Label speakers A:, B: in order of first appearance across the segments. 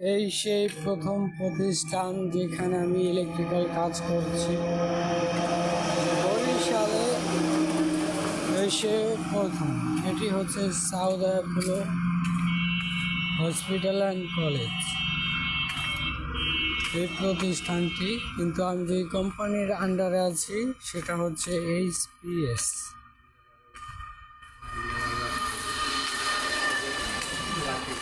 A: এই সেই প্রথম প্রতিষ্ঠান যেখানে আমি ইলেকট্রিক্যাল কাজ করছি। বরিশালে এসে প্রথম। এটি হচ্ছে South Apollo Hospital and College এই প্রতিষ্ঠানটি, কিন্তু আমি যে কোম্পানির আন্ডারে আছি, সেটা হচ্ছে এইচপিএস
B: Lagi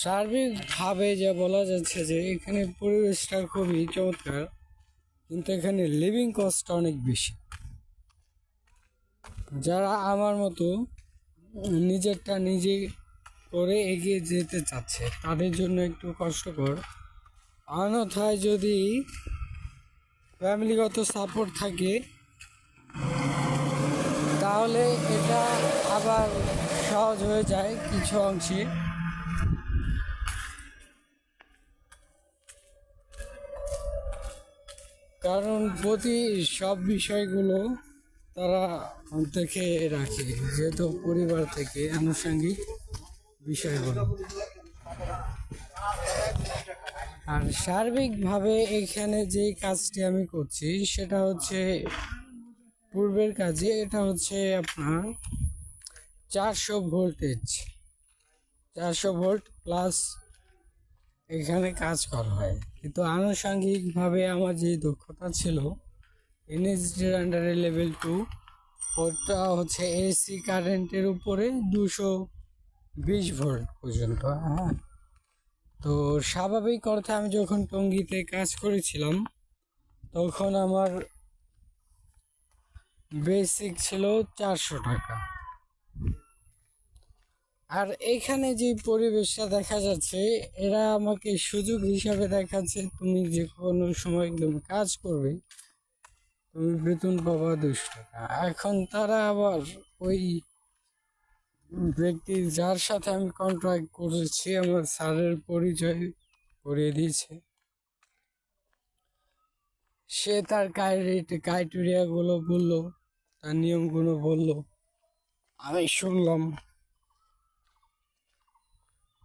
A: সার্বিকভাবে যা বলা যাচ্ছে যে এখানে পরিবেশটা খুবই চমৎকার, কিন্তু এখানে লিভিং কস্টটা অনেক বেশি। যারা আমার মতো নিজেরটা নিজে করে এগিয়ে যেতে চাচ্ছে, তাদের জন্য একটু কষ্টকর। অন্যথায় যদি ফ্যামিলিগত সাপোর্ট থাকে, তাহলে এটা সহজ হয়ে যায় কিছু অংশে। কারণ প্রতি সব বিষয়গুলো তারা দেখে রাখে, যেহেতু পরিবার থেকে আনুষঙ্গিক বিষয়গুলো আর সার্বিকভাবে এখানে যে কাজটি আমি করছি, সেটা হচ্ছে পূর্বের কাজে এটা হচ্ছে আপনার চারশো ভোল্টেজ। চারশো ভোল্ট প্লাস এখানে কাজ করা হয়। কিন্তু আনুষঙ্গিকভাবে আমার যে দক্ষতা ছিল এনএসডির আন্ডারে লেভেল টু ওটা হচ্ছে এসি কারেন্টের উপরে দুশো বিশ ভোল্ট পর্যন্ত হ্যাঁ। তো স্বাভাবিক অর্থে আমি যখন টঙ্গিতে কাজ করেছিলাম, তখন আমার বেসিক ছিল চারশো টাকা। আর এখানে যে পরিবেশটা দেখা যাচ্ছে, এরা আমাকে সুযোগ হিসাবে দেখাচ্ছে, তুমি যে কোনো সময় একদম কাজ করবে, তুমি বেতন পাবা দুশো টাকা। এখন তারা আবার ওই ব্যক্তি যার সাথে আমি কন্ট্রাক্ট করেছি, আমার স্যারের পরিচয় করিয়ে দিয়েছে। সে তার ক্রাইটেরিয়াগুলো বলল, তার নিয়মগুলো বলল। আমি শুনলাম।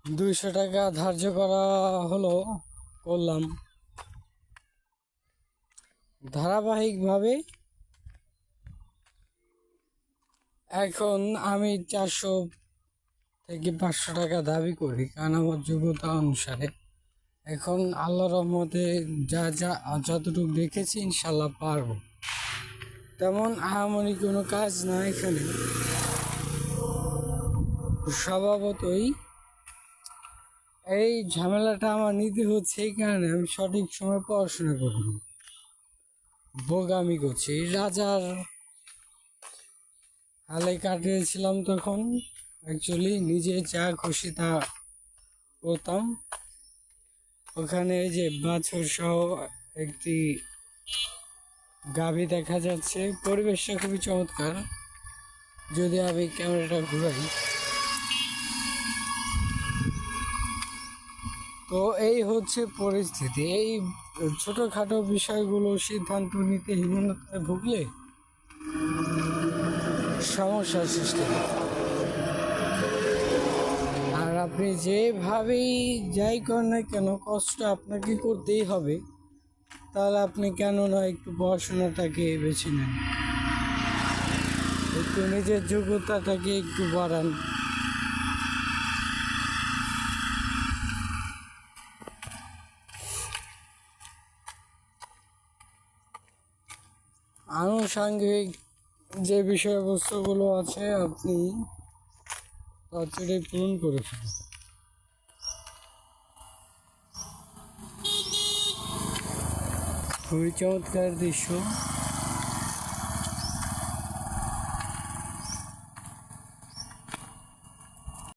A: দুইশো টাকা ধার্য করা হলো, করলাম। ধারাবাহিকভাবে এখন আমি চারশো থেকে পাঁচশো টাকা দাবি করি, কারণ আমার যোগ্যতা অনুসারে। এখন আল্লাহ রহমতে যা যা, যতটুকু দেখেছি ইনশাল্লাহ পারব। তেমন আহামরি কোনো কাজ না এখানে। স্বভাবতই এই ঝামেলাটা আমার নিতে হচ্ছে এই কারণে আমি সঠিক সময় পড়াশোনা করি না। বোগামি করছি। রাজার হালে কাটিয়েছিলাম তখন। অ্যাকচুয়ালি নিজে যা খুশি তা করতাম। ওখানে এই যে বাছর সহ একটি গাভী দেখা যাচ্ছে। পরিবেশটা খুবই চমৎকার। যদি আমি ক্যামেরাটা ঘুরাই। তো এই হচ্ছে পরিস্থিতি। এই ছোটোখাটো বিষয়গুলো সিদ্ধান্ত নিতে হীনতায় ভুগলে সমস্যার সৃষ্টি আর আপনি যেভাবেই যাই করেন না কেন, কষ্ট আপনাকে করতেই হবে। তাহলে আপনি কেন না একটু পড়াশোনাটাকে বেছে নেন। একটু নিজের যোগ্যতাটাকে একটু বাড়ান। আনুষাঙ্গিক যে বিষয়বস্তুগুলো আছে আপনি তাড়াতাড়ি পূরণ করে ফেলুন। খুবই চমৎকার দৃশ্য।